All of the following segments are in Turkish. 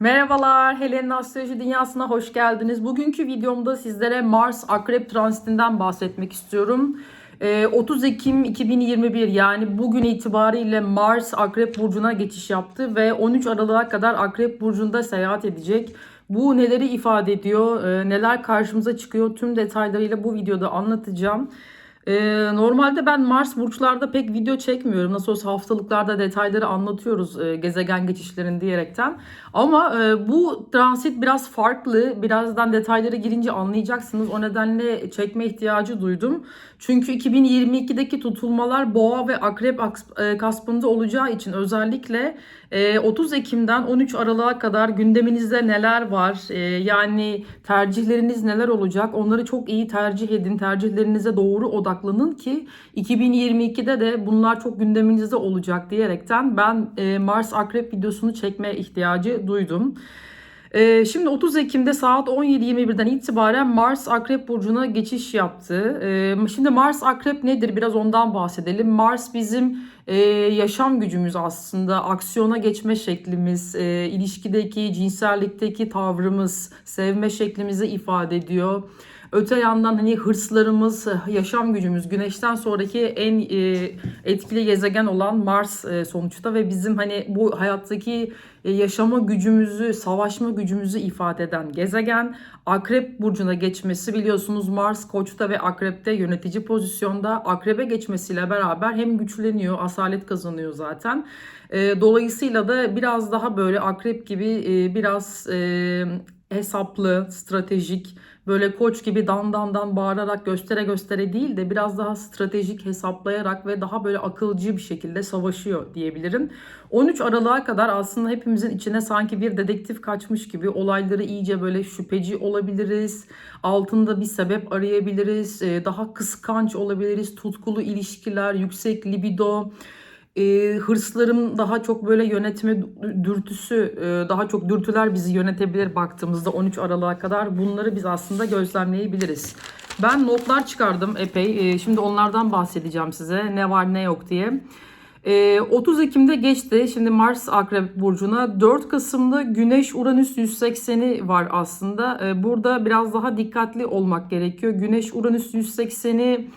Merhabalar, Helen'in astroloji dünyasına hoş geldiniz. Bugünkü videomda sizlere Mars Akrep transitinden bahsetmek istiyorum. Ee, 30 Ekim 2021 yani bugün itibariyle Mars Akrep Burcu'na geçiş yaptı ve 13 Aralık'a kadar Akrep Burcu'nda seyahat edecek. Bu neleri ifade ediyor, e, neler karşımıza çıkıyor tüm detaylarıyla bu videoda anlatacağım. Ee, normalde ben Mars burçlarda pek video çekmiyorum. Nasıl olsa haftalıklarda detayları anlatıyoruz e, gezegen geçişlerini diyerekten. Ama e, bu transit biraz farklı. Birazdan detaylara girince anlayacaksınız. O nedenle çekme ihtiyacı duydum. Çünkü 2022'deki tutulmalar boğa ve akrep e, kaspında olacağı için özellikle e, 30 Ekim'den 13 Aralık'a kadar gündeminizde neler var? E, yani tercihleriniz neler olacak? Onları çok iyi tercih edin. Tercihlerinize doğru odaklanın ki 2022'de de bunlar çok gündeminizde olacak diyerekten ben e, Mars Akrep videosunu çekmeye ihtiyacı duydum. Ee, şimdi 30 Ekim'de saat 17.21'den itibaren Mars Akrep Burcu'na geçiş yaptı. Ee, şimdi Mars Akrep nedir? Biraz ondan bahsedelim. Mars bizim e, yaşam gücümüz aslında. Aksiyona geçme şeklimiz, e, ilişkideki, cinsellikteki tavrımız, sevme şeklimizi ifade ediyor. Öte yandan hani hırslarımız, yaşam gücümüz, güneşten sonraki en e, etkili gezegen olan Mars e, sonuçta ve bizim hani bu hayattaki e, yaşama gücümüzü, savaşma gücümüzü ifade eden gezegen. Akrep burcuna geçmesi biliyorsunuz Mars Koç'ta ve Akrep'te yönetici pozisyonda. Akrep'e geçmesiyle beraber hem güçleniyor, asalet kazanıyor zaten. E, dolayısıyla da biraz daha böyle Akrep gibi e, biraz e, hesaplı, stratejik, böyle koç gibi dan dan dan bağırarak göstere göstere değil de biraz daha stratejik hesaplayarak ve daha böyle akılcı bir şekilde savaşıyor diyebilirim. 13 Aralık'a kadar aslında hepimizin içine sanki bir dedektif kaçmış gibi olayları iyice böyle şüpheci olabiliriz. Altında bir sebep arayabiliriz. e, Daha kıskanç olabiliriz. Tutkulu ilişkiler, yüksek libido, e, hırslarım daha çok böyle yönetme dürtüsü, e, daha çok dürtüler bizi yönetebilir baktığımızda 13 Aralık'a kadar bunları biz aslında gözlemleyebiliriz. Ben notlar çıkardım epey. E, şimdi onlardan bahsedeceğim size. Ne var ne yok diye. E, 30 Ekim'de geçti. Şimdi Mars Akrep Burcu'na. 4 Kasım'da Güneş Uranüs 180'i var aslında. E, burada biraz daha dikkatli olmak gerekiyor. Güneş Uranüs 180'i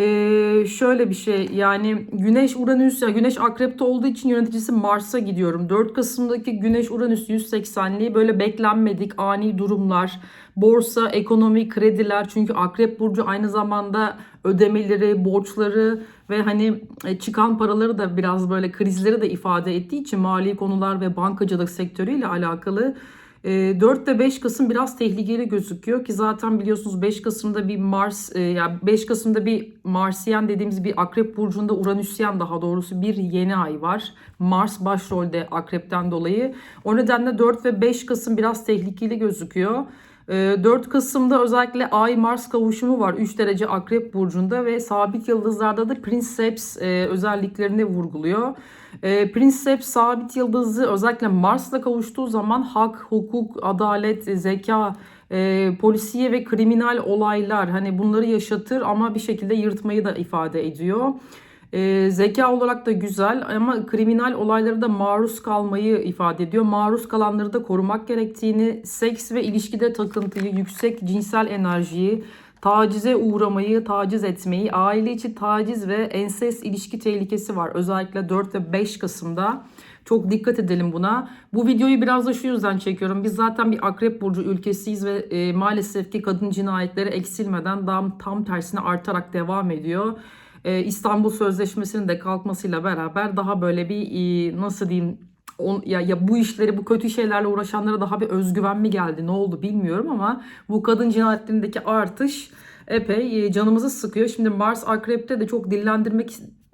ee, şöyle bir şey yani Güneş Uranüs ya Güneş Akrep'te olduğu için yöneticisi Mars'a gidiyorum. 4 Kasım'daki Güneş Uranüs 180'liği böyle beklenmedik ani durumlar, borsa, ekonomi, krediler çünkü Akrep burcu aynı zamanda ödemeleri, borçları ve hani e, çıkan paraları da biraz böyle krizleri de ifade ettiği için mali konular ve bankacılık sektörüyle alakalı 4 ve 5 Kasım biraz tehlikeli gözüküyor ki zaten biliyorsunuz 5 Kasım'da bir Mars e, yani 5 Kasım'da bir Marsiyen dediğimiz bir Akrep burcunda Uranüsyen daha doğrusu bir yeni ay var. Mars başrolde Akrep'ten dolayı. O nedenle 4 ve 5 Kasım biraz tehlikeli gözüküyor. 4 Kasım'da özellikle Ay Mars kavuşumu var 3 derece Akrep burcunda ve sabit yıldızlarda da Princeps özelliklerini vurguluyor. E, Princeps sabit yıldızı özellikle Mars'la kavuştuğu zaman hak, hukuk, adalet, zeka, e, polisiye ve kriminal olaylar hani bunları yaşatır ama bir şekilde yırtmayı da ifade ediyor. E, zeka olarak da güzel ama kriminal olaylara da maruz kalmayı ifade ediyor. Maruz kalanları da korumak gerektiğini, seks ve ilişkide takıntıyı, yüksek cinsel enerjiyi, tacize uğramayı, taciz etmeyi, aile içi taciz ve ensest ilişki tehlikesi var. Özellikle 4 ve 5 Kasım'da. Çok dikkat edelim buna. Bu videoyu biraz da şu yüzden çekiyorum. Biz zaten bir akrep burcu ülkesiyiz ve e, maalesef ki kadın cinayetleri eksilmeden tam, tam tersine artarak devam ediyor. E, İstanbul Sözleşmesi'nin de kalkmasıyla beraber daha böyle bir e, nasıl diyeyim on, ya, ya bu işleri bu kötü şeylerle uğraşanlara daha bir özgüven mi geldi ne oldu bilmiyorum ama bu kadın cinayetlerindeki artış epey e, canımızı sıkıyor. Şimdi Mars Akrep'te de çok dillendirmek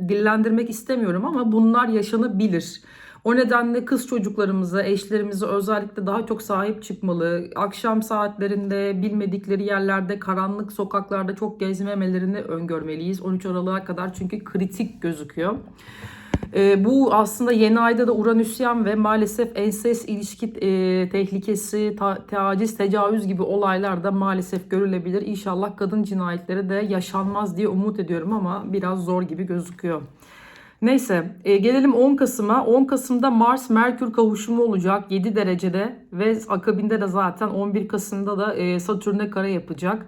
dillendirmek istemiyorum ama bunlar yaşanabilir. O nedenle kız çocuklarımıza, eşlerimize özellikle daha çok sahip çıkmalı. Akşam saatlerinde bilmedikleri yerlerde, karanlık sokaklarda çok gezmemelerini öngörmeliyiz. 13 Aralık'a kadar çünkü kritik gözüküyor. E, bu aslında yeni ayda da Uranüsyen ve maalesef ensest ilişki e, tehlikesi, ta, taciz, tecavüz gibi olaylar da maalesef görülebilir. İnşallah kadın cinayetleri de yaşanmaz diye umut ediyorum ama biraz zor gibi gözüküyor. Neyse e, gelelim 10 Kasım'a. 10 Kasım'da Mars Merkür kavuşumu olacak 7 derecede ve akabinde de zaten 11 Kasım'da da e, Satürn'e kare yapacak.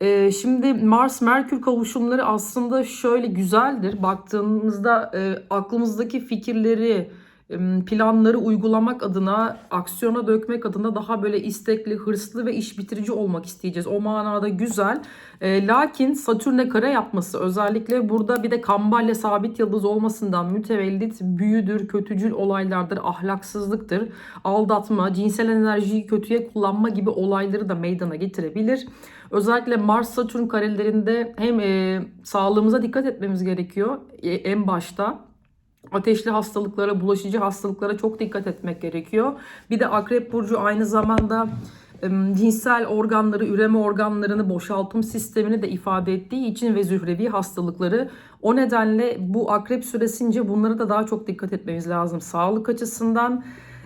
E, şimdi Mars Merkür kavuşumları aslında şöyle güzeldir. Baktığımızda e, aklımızdaki fikirleri planları uygulamak adına, aksiyona dökmek adına daha böyle istekli, hırslı ve iş bitirici olmak isteyeceğiz. O manada güzel. E, lakin Satürn'e kare yapması özellikle burada bir de kambalya sabit yıldız olmasından mütevellit büyüdür, kötücül olaylardır, ahlaksızlıktır, aldatma, cinsel enerjiyi kötüye kullanma gibi olayları da meydana getirebilir. Özellikle Mars Satürn karelerinde hem e, sağlığımıza dikkat etmemiz gerekiyor e, en başta ateşli hastalıklara, bulaşıcı hastalıklara çok dikkat etmek gerekiyor. Bir de Akrep Burcu aynı zamanda cinsel organları, üreme organlarını, boşaltım sistemini de ifade ettiği için ve zührevi hastalıkları. O nedenle bu akrep süresince bunlara da daha çok dikkat etmemiz lazım. Sağlık açısından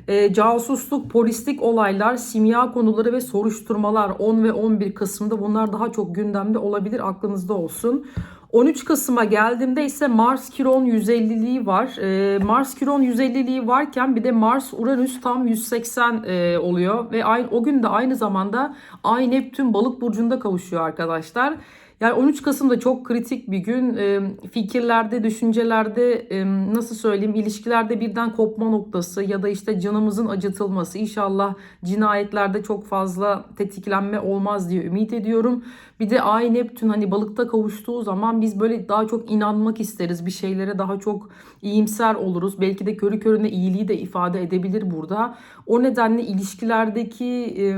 e, casusluk, polislik olaylar, simya konuları ve soruşturmalar 10 ve 11 Kasım'da bunlar daha çok gündemde olabilir aklınızda olsun. 13 Kasım'a geldiğimde ise Mars Kiron 150'liği var. Ee, Mars Kiron 150'liği varken bir de Mars Uranüs tam 180 e, oluyor ve aynı o gün de aynı zamanda Ay Neptün Balık burcunda kavuşuyor arkadaşlar. Yani 13 Kasım'da çok kritik bir gün. E, fikirlerde, düşüncelerde, e, nasıl söyleyeyim, ilişkilerde birden kopma noktası ya da işte canımızın acıtılması. İnşallah cinayetlerde çok fazla tetiklenme olmaz diye ümit ediyorum. Bir de Ay Neptün hani balıkta kavuştuğu zaman biz böyle daha çok inanmak isteriz. Bir şeylere daha çok iyimser oluruz. Belki de körü körüne iyiliği de ifade edebilir burada. O nedenle ilişkilerdeki e,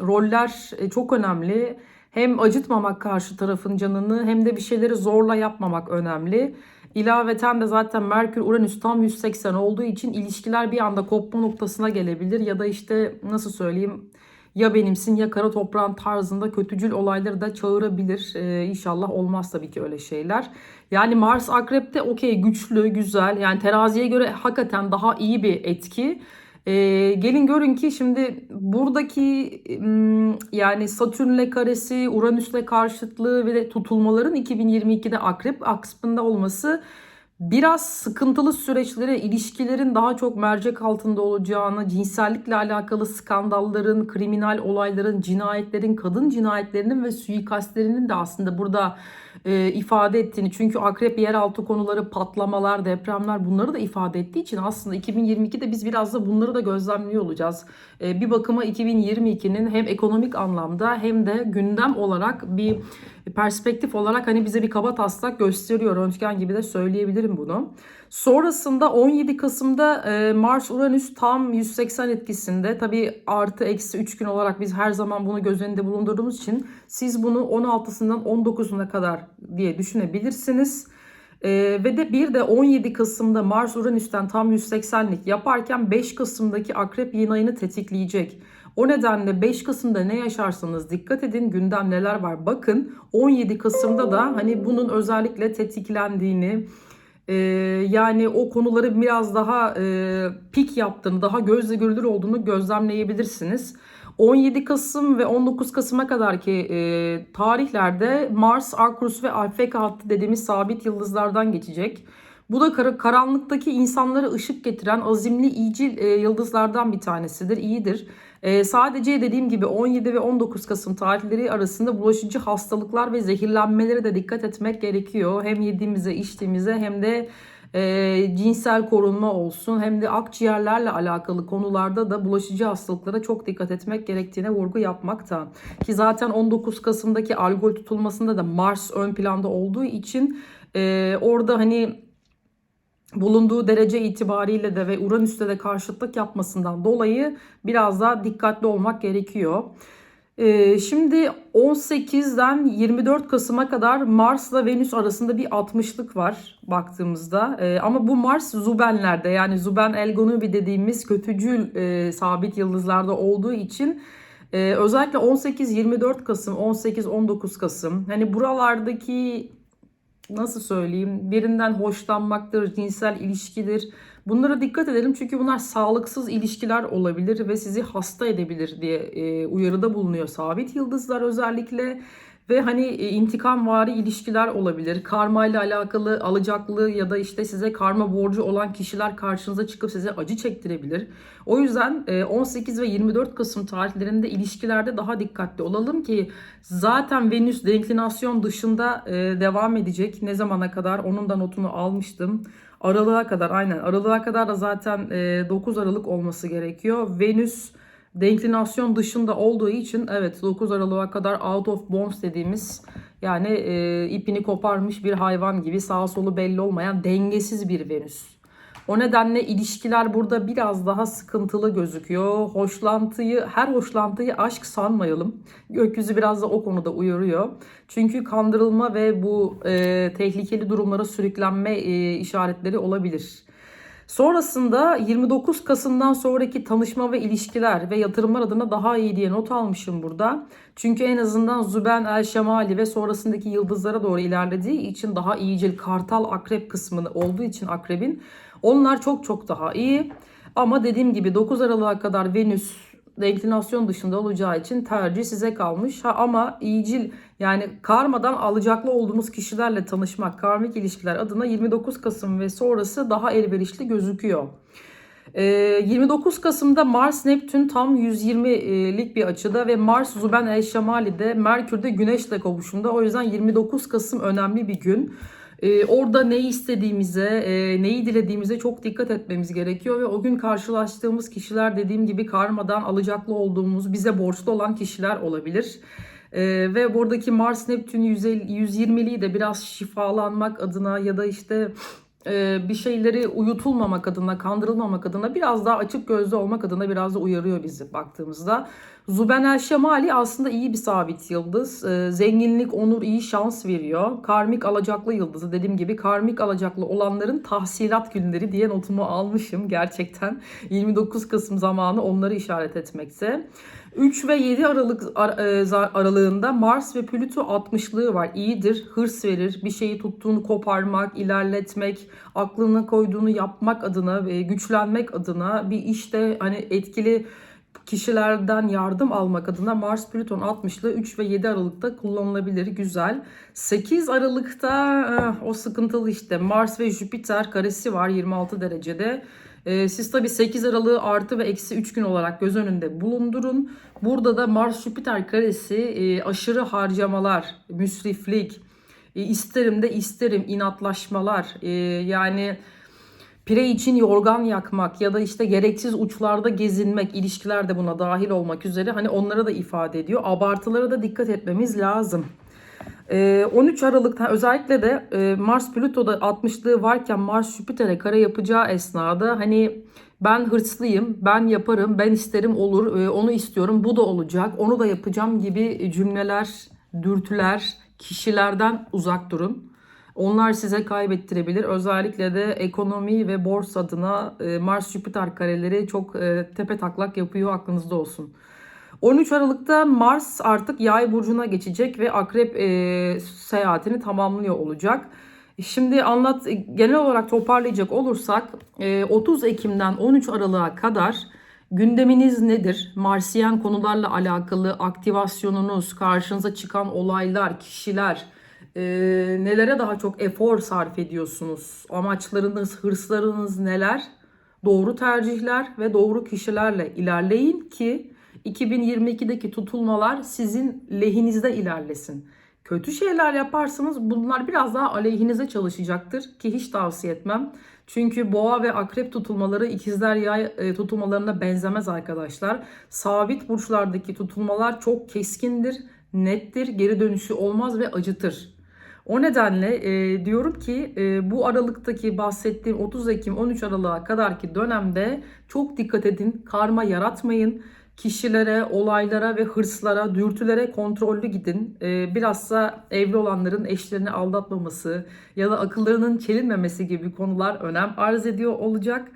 roller çok önemli hem acıtmamak karşı tarafın canını hem de bir şeyleri zorla yapmamak önemli. İlaveten de zaten Merkür Uranüs tam 180 olduğu için ilişkiler bir anda kopma noktasına gelebilir ya da işte nasıl söyleyeyim ya benimsin ya kara toprağın tarzında kötücül olayları da çağırabilir. Ee, inşallah olmaz tabii ki öyle şeyler. Yani Mars Akrep'te okey güçlü, güzel. Yani teraziye göre hakikaten daha iyi bir etki. E, gelin görün ki şimdi buradaki yani Satürn'le karesi, Uranüs'le karşıtlığı ve tutulmaların 2022'de akrep aksında olması biraz sıkıntılı süreçlere, ilişkilerin daha çok mercek altında olacağını, cinsellikle alakalı skandalların, kriminal olayların, cinayetlerin, kadın cinayetlerinin ve suikastlerinin de aslında burada e, ifade ettiğini. Çünkü akrep yeraltı konuları, patlamalar, depremler bunları da ifade ettiği için aslında 2022'de biz biraz da bunları da gözlemliyor olacağız. E, bir bakıma 2022'nin hem ekonomik anlamda hem de gündem olarak bir perspektif olarak hani bize bir kaba taslak gösteriyor. Röntgen gibi de söyleyebilirim bunu. Sonrasında 17 Kasım'da e, Mars Uranüs tam 180 etkisinde. Tabi artı eksi 3 gün olarak biz her zaman bunu göz önünde bulundurduğumuz için siz bunu 16'sından 19'una kadar diye düşünebilirsiniz. Ee, ve de bir de 17 Kasım'da Mars Uranüs'ten tam 180'lik yaparken 5 Kasım'daki Akrep yeni ayını tetikleyecek. O nedenle 5 Kasım'da ne yaşarsanız dikkat edin gündem neler var bakın 17 Kasım'da da hani bunun özellikle tetiklendiğini e, yani o konuları biraz daha e, pik yaptığını daha gözle görülür olduğunu gözlemleyebilirsiniz. 17 Kasım ve 19 Kasım'a kadarki e, tarihlerde Mars, Arcturus ve Alfeka hattı dediğimiz sabit yıldızlardan geçecek. Bu da kar karanlıktaki insanlara ışık getiren azimli iyicil e, yıldızlardan bir tanesidir, iyidir. E, sadece dediğim gibi 17 ve 19 Kasım tarihleri arasında bulaşıcı hastalıklar ve zehirlenmelere de dikkat etmek gerekiyor. Hem yediğimize, içtiğimize hem de e, cinsel korunma olsun hem de akciğerlerle alakalı konularda da bulaşıcı hastalıklara çok dikkat etmek gerektiğine vurgu yapmakta. Ki zaten 19 Kasım'daki algol tutulmasında da Mars ön planda olduğu için e, orada hani bulunduğu derece itibariyle de ve Uranüs'te de karşıtlık yapmasından dolayı biraz daha dikkatli olmak gerekiyor. Ee, şimdi 18'den 24 Kasım'a kadar Mars'la Venüs arasında bir 60'lık var baktığımızda. Ee, ama bu Mars Zubenlerde yani Zuben Elgonubi dediğimiz kötücül e, sabit yıldızlarda olduğu için e, özellikle 18-24 Kasım, 18-19 Kasım hani buralardaki nasıl söyleyeyim birinden hoşlanmaktır, cinsel ilişkidir. Bunlara dikkat edelim çünkü bunlar sağlıksız ilişkiler olabilir ve sizi hasta edebilir diye e, uyarıda bulunuyor sabit yıldızlar özellikle. Ve hani e, intikamvari ilişkiler olabilir. Karma ile alakalı alacaklı ya da işte size karma borcu olan kişiler karşınıza çıkıp size acı çektirebilir. O yüzden e, 18 ve 24 Kasım tarihlerinde ilişkilerde daha dikkatli olalım ki zaten Venüs denklinasyon dışında e, devam edecek. Ne zamana kadar onun da notunu almıştım. Aralığa kadar aynen aralığa kadar da zaten e, 9 Aralık olması gerekiyor. Venüs denklinasyon dışında olduğu için evet 9 Aralık'a kadar out of bounds dediğimiz yani e, ipini koparmış bir hayvan gibi sağa solu belli olmayan dengesiz bir Venüs. O nedenle ilişkiler burada biraz daha sıkıntılı gözüküyor. Hoşlantıyı, her hoşlantıyı aşk sanmayalım. Gökyüzü biraz da o konuda uyarıyor. Çünkü kandırılma ve bu e, tehlikeli durumlara sürüklenme e, işaretleri olabilir. Sonrasında 29 Kasım'dan sonraki tanışma ve ilişkiler ve yatırımlar adına daha iyi diye not almışım burada. Çünkü en azından Züben El Şemali ve sonrasındaki yıldızlara doğru ilerlediği için daha iyicil kartal akrep kısmını olduğu için akrebin onlar çok çok daha iyi. Ama dediğim gibi 9 Aralık'a kadar Venüs denklinasyon dışında olacağı için tercih size kalmış. Ha, ama iyicil yani karmadan alacaklı olduğumuz kişilerle tanışmak, karmik ilişkiler adına 29 Kasım ve sonrası daha elverişli gözüküyor. Ee, 29 Kasım'da Mars Neptün tam 120'lik bir açıda ve Mars Zuben El Şemali'de Merkür'de Güneş'le kavuşumda. O yüzden 29 Kasım önemli bir gün. Ee, orada ne istediğimize, e, neyi dilediğimize çok dikkat etmemiz gerekiyor ve o gün karşılaştığımız kişiler dediğim gibi karmadan alacaklı olduğumuz, bize borçlu olan kişiler olabilir. Ee, ve buradaki Mars Neptün 120'liği de biraz şifalanmak adına ya da işte bir şeyleri uyutulmamak adına, kandırılmamak adına biraz daha açık gözlü olmak adına biraz da uyarıyor bizi baktığımızda. Zuben el Şemali aslında iyi bir sabit yıldız. E, zenginlik, onur, iyi şans veriyor. Karmik alacaklı yıldızı dediğim gibi karmik alacaklı olanların tahsilat günleri diye notumu almışım. Gerçekten 29 Kasım zamanı onları işaret etmekte. 3 ve 7 Aralık e, aralığında Mars ve Plüto 60'lığı var. İyidir, hırs verir, bir şeyi tuttuğunu koparmak, ilerletmek, aklına koyduğunu yapmak adına, ve güçlenmek adına bir işte hani etkili kişilerden yardım almak adına Mars Plüton 60'lı 3 ve 7 Aralık'ta kullanılabilir. Güzel. 8 Aralık'ta eh, o sıkıntılı işte Mars ve Jüpiter karesi var 26 derecede. E, siz tabi 8 Aralık'ı artı ve eksi 3 gün olarak göz önünde bulundurun. Burada da Mars Jüpiter karesi e, aşırı harcamalar, müsriflik, e, isterim de isterim inatlaşmalar e, yani pire için yorgan yakmak ya da işte gereksiz uçlarda gezinmek, ilişkiler de buna dahil olmak üzere hani onlara da ifade ediyor. Abartılara da dikkat etmemiz lazım. 13 ee, Aralık'ta özellikle de e, Mars Plüto'da 60'lığı varken Mars Jüpiter'e kare yapacağı esnada hani ben hırslıyım, ben yaparım, ben isterim olur, e, onu istiyorum, bu da olacak, onu da yapacağım gibi cümleler, dürtüler, kişilerden uzak durun. Onlar size kaybettirebilir. Özellikle de ekonomi ve borsa adına e, Mars Jüpiter kareleri çok tepe taklak yapıyor aklınızda olsun. 13 Aralık'ta Mars artık yay burcuna geçecek ve akrep e, seyahatini tamamlıyor olacak. Şimdi anlat genel olarak toparlayacak olursak 30 e, Ekim'den 13 Aralık'a kadar gündeminiz nedir? Marsiyen konularla alakalı aktivasyonunuz, karşınıza çıkan olaylar, kişiler, e, nelere daha çok efor sarf ediyorsunuz? Amaçlarınız, hırslarınız neler? Doğru tercihler ve doğru kişilerle ilerleyin ki 2022'deki tutulmalar sizin lehinizde ilerlesin. Kötü şeyler yaparsanız bunlar biraz daha aleyhinize çalışacaktır ki hiç tavsiye etmem. Çünkü boğa ve akrep tutulmaları ikizler yay e, tutulmalarına benzemez arkadaşlar. Sabit burçlardaki tutulmalar çok keskindir, nettir, geri dönüşü olmaz ve acıtır. O nedenle e, diyorum ki e, bu aralıktaki bahsettiğim 30 Ekim 13 Aralık'a kadarki dönemde çok dikkat edin. Karma yaratmayın kişilere, olaylara ve hırslara, dürtülere kontrollü gidin. Ee, bilhassa evli olanların eşlerini aldatmaması ya da akıllarının çelinmemesi gibi konular önem arz ediyor olacak.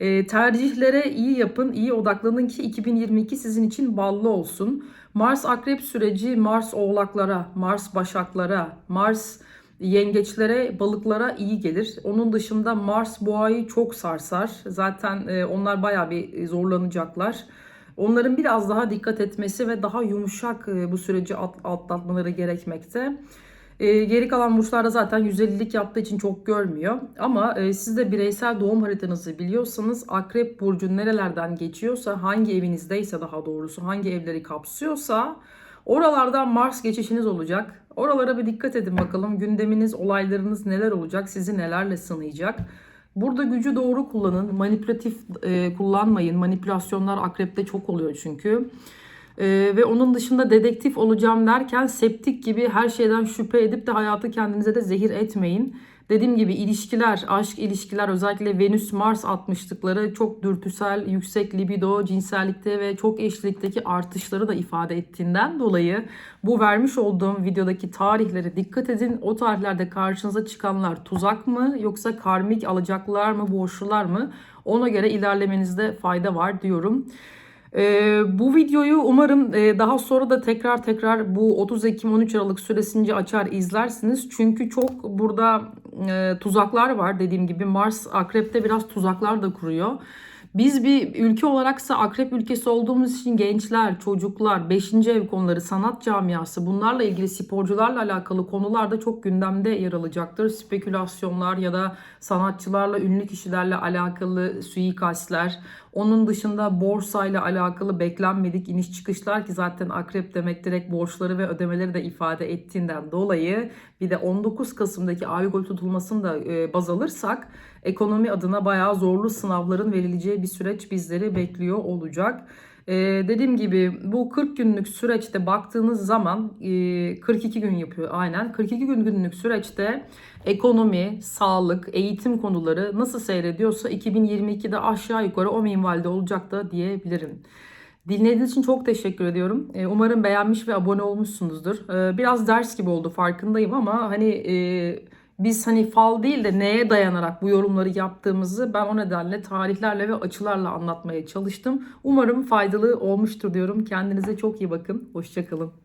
Ee, tercihlere iyi yapın, iyi odaklanın ki 2022 sizin için ballı olsun. Mars akrep süreci Mars oğlaklara, Mars başaklara, Mars yengeçlere, balıklara iyi gelir. Onun dışında Mars boğayı çok sarsar. Zaten e, onlar bayağı bir zorlanacaklar. Onların biraz daha dikkat etmesi ve daha yumuşak e, bu süreci at- atlatmaları gerekmekte. E, geri kalan burçlarda zaten 150'lik yaptığı için çok görmüyor. Ama e, siz de bireysel doğum haritanızı biliyorsanız Akrep Burcu nerelerden geçiyorsa, hangi evinizdeyse daha doğrusu, hangi evleri kapsıyorsa oralardan Mars geçişiniz olacak. Oralara bir dikkat edin bakalım. Gündeminiz, olaylarınız neler olacak, sizi nelerle sınayacak. Burada gücü doğru kullanın, manipülatif e, kullanmayın. Manipülasyonlar akrepte çok oluyor çünkü. Ee, ve onun dışında dedektif olacağım derken septik gibi her şeyden şüphe edip de hayatı kendinize de zehir etmeyin. Dediğim gibi ilişkiler, aşk ilişkiler özellikle Venüs-Mars atmışlıkları çok dürtüsel, yüksek libido, cinsellikte ve çok eşlilikteki artışları da ifade ettiğinden dolayı bu vermiş olduğum videodaki tarihlere dikkat edin. O tarihlerde karşınıza çıkanlar tuzak mı yoksa karmik alacaklar mı, borçlular mı? Ona göre ilerlemenizde fayda var diyorum. Ee, bu videoyu umarım e, daha sonra da tekrar tekrar bu 30 Ekim 13 Aralık süresince açar izlersiniz. Çünkü çok burada e, tuzaklar var dediğim gibi Mars Akrep'te biraz tuzaklar da kuruyor. Biz bir ülke olaraksa akrep ülkesi olduğumuz için gençler, çocuklar, 5. ev konuları, sanat camiası bunlarla ilgili sporcularla alakalı konular da çok gündemde yer alacaktır. Spekülasyonlar ya da sanatçılarla, ünlü kişilerle alakalı suikastler. Onun dışında borsayla alakalı beklenmedik iniş çıkışlar ki zaten akrep demek direkt borçları ve ödemeleri de ifade ettiğinden dolayı bir de 19 Kasım'daki ay gol tutulmasını da e, baz alırsak ekonomi adına bayağı zorlu sınavların verileceği bir süreç bizleri bekliyor olacak. Ee, dediğim gibi bu 40 günlük süreçte baktığınız zaman e, 42 gün yapıyor aynen. 42 gün günlük süreçte ekonomi, sağlık, eğitim konuları nasıl seyrediyorsa 2022'de aşağı yukarı o minvalde olacak da diyebilirim. Dinlediğiniz için çok teşekkür ediyorum. Ee, Umarım beğenmiş ve abone olmuşsunuzdur. Ee, Biraz ders gibi oldu farkındayım ama hani e, biz hani fal değil de neye dayanarak bu yorumları yaptığımızı ben o nedenle tarihlerle ve açılarla anlatmaya çalıştım. Umarım faydalı olmuştur diyorum. Kendinize çok iyi bakın. Hoşçakalın.